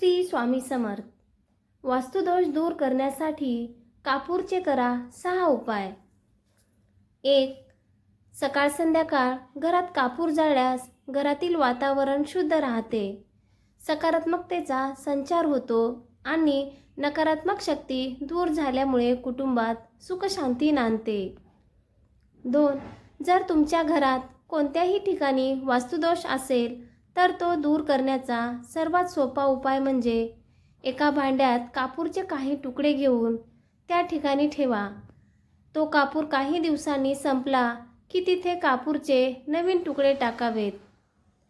श्री स्वामी समर्थ. वास्तुदोष दूर करण्यासाठी कापूरचे करा सहा उपाय. एक सकाळ संध्याकाळ घरात कापूर जाळल्यास घरातील वातावरण शुद्ध राहते. सकारात्मकतेचा संचार होतो आणि नकारात्मक शक्ती दूर झाल्यामुळे कुटुंबात सुखशांती नांदते. दोन जर तुमच्या घरात कोणत्याही ठिकाणी वास्तुदोष असेल तर तो दूर करण्याचा सर्वात सोपा उपाय म्हणजे एका भांड्यात कापूरचे काही तुकडे घेऊन त्या ठिकाणी ठेवा. तो कापूर काही दिवसांनी संपला की तिथे कापूरचे नवीन तुकडे टाकावेत.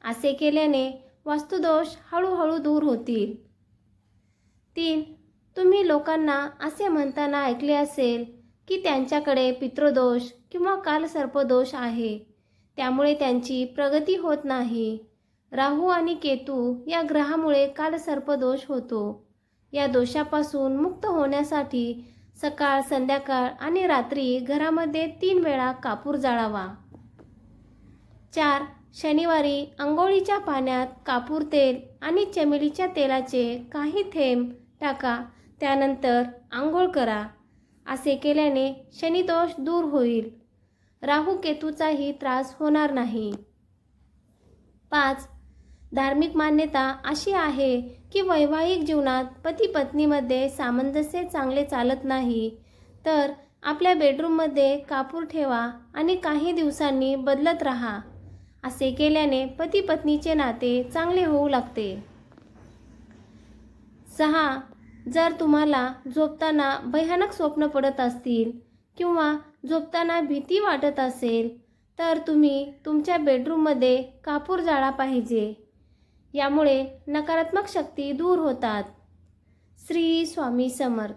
असे केल्याने वास्तुदोष हळूहळू दूर होतील. तीन तुम्ही लोकांना असे म्हणताना ऐकले असेल की त्यांच्याकडे पितृदोष किंवा कालसर्पदोष आहे. त्यामुळे त्यांची प्रगती होत नाही. राहू आणि केतू या ग्रहामुळे कालसर्पदोष होतो. या दोषापासून मुक्त होण्यासाठी सकाळ संध्याकाळ आणि रात्री घरामध्ये तीन वेळा कापूर जाळावा. चार. शनिवारी आंघोळीच्या पाण्यात कापूर तेल आणि चमेलीच्या तेलाचे काही थेंब टाका त्यानंतर आंघोळ करा. असे केल्याने शनिदोष दूर होईल. राहू केतूचाही त्रास होणार नाही. पाच. धार्मिक मान्यता अशी आहे की वैवाहिक जीवनात पती पत्नीमध्ये सामंजस्य चांगले चालत नाही. तर आपल्या बेडरूममध्ये कापूर ठेवा आणि काही दिवसांनी बदलत राहा. असे केल्याने पती पत्नीचे नाते चांगले होऊ लागते. सहा जर तुम्हाला झोपताना भयानक स्वप्न पडत असतील किंवा झोपताना भीती वाटत असेल तर तुम्ही तुमच्या बेडरूममध्ये कापूर जाळा पाहिजे. यामुळे नकारात्मक शक्ती दूर होतात. श्री स्वामी समर्थ.